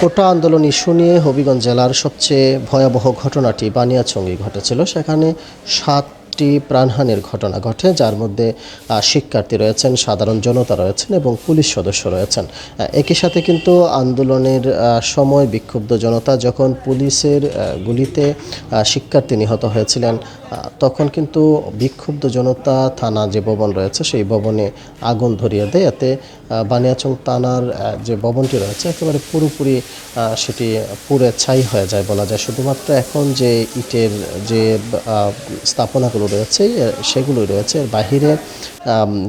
কোটা আন্দোলন ইস্যু নিয়ে হবিগঞ্জ জেলার সবচেয়ে ভয়াবহ ঘটনাটি বানিয়াচঙ্গি ঘটেছিল। সেখানে সাতটি প্রাণহানির ঘটনা ঘটে, যার মধ্যে শিক্ষার্থী রয়েছেন, সাধারণ জনতা রয়েছেন এবং পুলিশ সদস্য রয়েছেন। একই সাথে কিন্তু আন্দোলনের সময় বিক্ষুব্ধ জনতা যখন পুলিশের গুলিতে শিক্ষার্থী নিহত হয়েছিলেন তখন কিন্তু বিক্ষুব্ধ জনতা থানা যে ভবন রয়েছে, সেই ভবনে আগুন ধরিয়ে দেয়। এতে বানিয়াচং থানার যে ভবনটি রয়েছে, একেবারে পুরোপুরি সেটি পুড়ে ছাই হয়ে যায় বলা যায়। শুধুমাত্র এখন যে ইটের যে স্থাপনাগুলো রয়েছে সেগুলোই রয়েছে। এর বাহিরে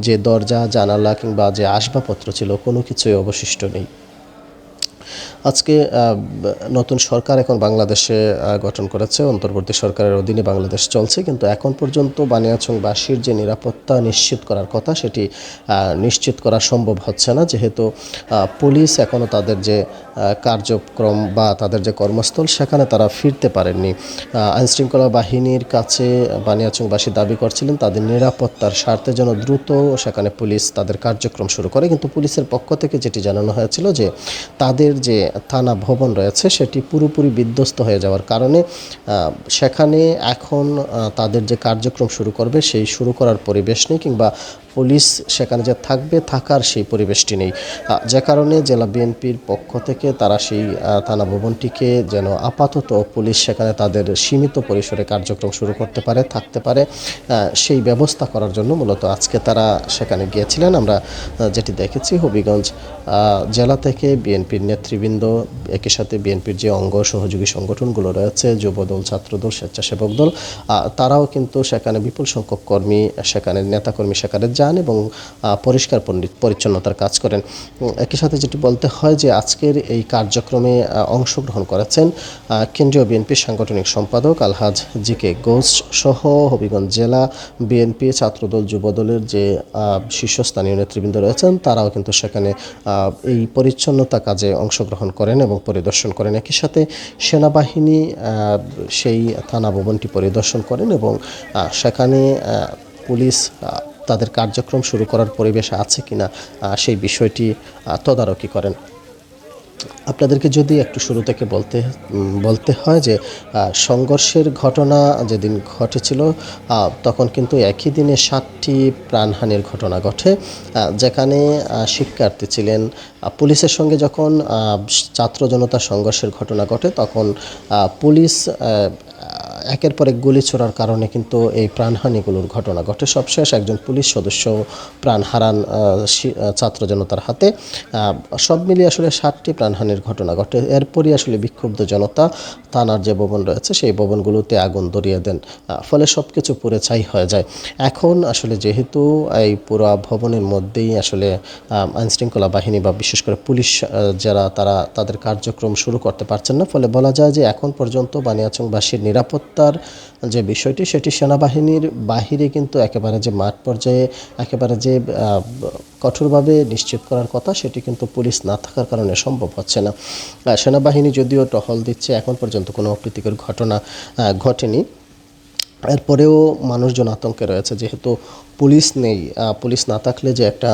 যে দরজা, জানালা কিংবা যে আসবাবপত্র ছিল, কোনো কিছুই অবশিষ্ট নেই। আজকে নতুন সরকার এখন বাংলাদেশে গঠন করেছে। অন্তর্বর্তী সরকারের অধীনে বাংলাদেশ চলছে। কিন্তু এখন পর্যন্ত বানিয়াচংবাসীর যে নিরাপত্তা নিশ্চিত করার কথা, সেটি নিশ্চিত করা সম্ভব হচ্ছে না। যেহেতু পুলিশ এখনও তাদের যে কার্যক্রম বা তাদের যে কর্মস্থল, সেখানে তারা ফিরতে পারেননি। আইনশৃঙ্খলা বাহিনীর কাছে বানিয়াচংবাসী দাবি করছিলেন, তাদের নিরাপত্তার স্বার্থে যেন দ্রুত সেখানে পুলিশ তাদের কার্যক্রম শুরু করে। কিন্তু পুলিশের পক্ষ থেকে যেটি জানানো হয়েছিল যে, তাদের যে থানা ভবন রয়েছে, সেটি পুরোপুরি বিধ্বস্ত হয়ে যাওয়ার কারণে সেখানে এখন তাদের যে কার্যক্রম শুরু করবে, সেই শুরু করার পরিবেশ নেই কিংবা পুলিশ সেখানে যে থাকবে, থাকার সেই পরিবেশটি নেই। যে কারণে জেলা বিএনপির পক্ষ থেকে তারা সেই থানা ভবনটিকে যেন আপাতত পুলিশ সেখানে তাদের সীমিত পরিসরে কার্যক্রম শুরু করতে পারে, থাকতে পারে সেই ব্যবস্থা করার জন্য মূলত আজকে তারা সেখানে গিয়েছিলেন। আমরা যেটি দেখেছি হবিগঞ্জ জেলা থেকে বিএনপির নেতৃবৃন্দ, একই সাথে বিএনপির যে অঙ্গ সহযোগী সংগঠনগুলো রয়েছে, যুবদল, ছাত্রদল, স্বেচ্ছাসেবক দল তারাও কিন্তু সেখানে বিপুল সংখ্যক কর্মী, সেখানে নেতাকর্মী সেখানে যান। এবং পরিষ্কার পরি- পরিচ্ছন্নতার কাজ করেন। একই সাথে যেটি বলতে হয় যে আজকের এই কার্যক্রমে অংশগ্রহণ করেছেন কেন্দ্রীয় বিএনপির সাংগঠনিক সম্পাদক আলহাজ জি কে ঘোষ সহ হবিগঞ্জ জেলা বিএনপি ছাত্রদল যুবদলের যে শীর্ষস্থানীয় নেতৃবৃন্দ রয়েছেন, তারাও কিন্তু সেখানে এই পরিচ্ছন্নতা কাজে অংশগ্রহণ করেন এবং পরিদর্শন করেন। একই সাথে সেনাবাহিনী সেই থানা ভবনটি পরিদর্শন করেন এবং সেখানে পুলিশ তাদের কার্যক্রম শুরু করার পরিবেশ আছে কিনা আহ, সেই বিষয়টি তদারকি করেন। আপনাদেরকে যদি একটু শুরু থেকে বলতে বলতে হয় যে সংঘর্ষের ঘটনা যেদিন ঘটেছিল তখন কিন্তু একই দিনে সাতটি প্রাণহানির ঘটনা ঘটে যেখানে শিক্ষার্থী ছিলেন। পুলিশের সঙ্গে যখন ছাত্র জনতা সংঘর্ষের ঘটনা ঘটে তখন পুলিশ একের পর এক গুলি ছোড়ার কারণে কিন্তু এই প্রাণহানিগুলোর ঘটনা ঘটে। সবশেষ একজন পুলিশ সদস্য প্রাণ হারান ছাত্র জনতার হাতে। সব মিলিয়ে আসলে ষাটটি প্রাণহানির ঘটনা ঘটে। এরপরই আসলে বিক্ষুব্ধ জনতা থানার যে ভবন রয়েছে, সেই ভবনগুলোতে আগুন ধরিয়ে দেন। ফলে সব কিছু পুড়ে ছাই হয়ে যায়। এখন আসলে যেহেতু এই পুরো ভবনের মধ্যেই আসলে আইনশৃঙ্খলা বাহিনী বা বিশেষ করে পুলিশ যারা তারা তাদের কার্যক্রম শুরু করতে পারছেন না। ফলে বলা যায় যে এখন পর্যন্ত বানিয়াচংবাসীর নিরাপত্তার যে বিষয়টি, সেটি সেনাবাহিনীর বাহিরে কিন্তু একেবারে যে মাঠ পর্যায়ে, একেবারে যে কঠোরভাবে নিশ্চিত করার কথা, সেটি কিন্তু পুলিশ না থাকার কারণে সম্ভব হচ্ছে না। সেনাবাহিনী যদিও টহল দিচ্ছে, এখন পর্যন্ত কোনো অপ্রীতিকর ঘটনা ঘটেনি। এরপরেও মানুষজন আতঙ্কে রয়েছে, যেহেতু পুলিশ নেই পুলিশ না থাকলে যে একটা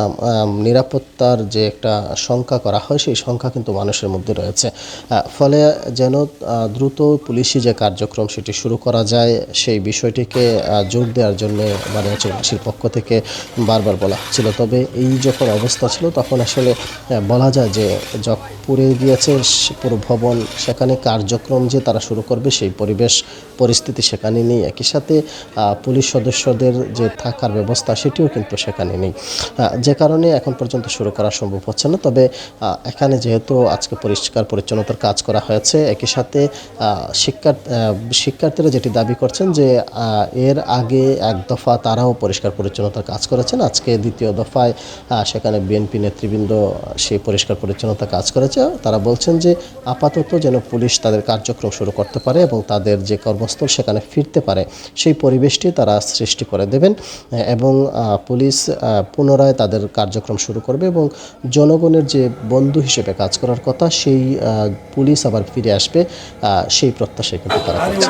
নিরাপত্তার যে একটা সংখ্যা করা হয়, সেই সংখ্যা কিন্তু মানুষের মধ্যে রয়েছে। ফলে যেন দ্রুত পুলিশি যে কার্যক্রম সেটি শুরু করা যায়, সেই বিষয়টিকে জোর দেওয়ার জন্য মানে পক্ষ থেকে বারবার বলা হচ্ছিল। তবে এই যখন অবস্থা ছিল, তখন আসলে বলা যায় যে পুড়ে গিয়েছে পুরো ভবন, সেখানে কার্যক্রম যে তারা শুরু করবে, সেই পরিবেশ, পরিস্থিতি সেখানে নেই। একই সাথে আহ, পুলিশ সদস্যদের যে থাকার ব্যবস্থা সেটিও কিন্তু সেখানে নেই। যে কারণে এখন পর্যন্ত শুরু করা সম্ভব হচ্ছে না। তবে এখানে যেহেতু আজকে পরিষ্কার পরিচ্ছন্নতার কাজ করা হয়েছে একই সাথে শিক্ষার্থীরা যেটি দাবি করছেন যে এর আগে এক দফা তারাও পরিষ্কার পরিচ্ছন্নতার কাজ করেছেন। আজকে দ্বিতীয় দফায় সেখানে বিএনপি নেতৃবৃন্দ সেই পরিষ্কার পরিচ্ছন্নতা কাজ করেছে। তারা বলছেন যে আপাতত যেন পুলিশ তাদের কার্যক্রম শুরু করতে পারে এবং তাদের যে কর্মস্থল সেখানে ফিরতে পারে। সেই পরিবেশটি তারা সৃষ্টি করে দেবেন এবং পুলিশ পুনরায় তাদের কার্যক্রম শুরু করবে এবং জনগণের যে বন্ধু হিসেবে কাজ করার কথা সেই পুলিশ আবার ফিরে আসবে সেই প্রত্যাশায় কিন্তু তারা করছে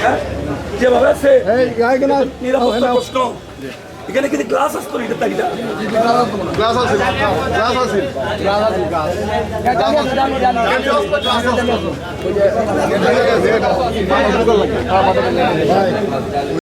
হ্যাঁ? যেভাবে আছে নিরাপত্তা প্রশ্ন এখানে কিন্তু গ্লাস আসতো এটা তাইটা গ্লাস আছে গ্লাস আছে গ্লাস আছে। গ্লাস আছে।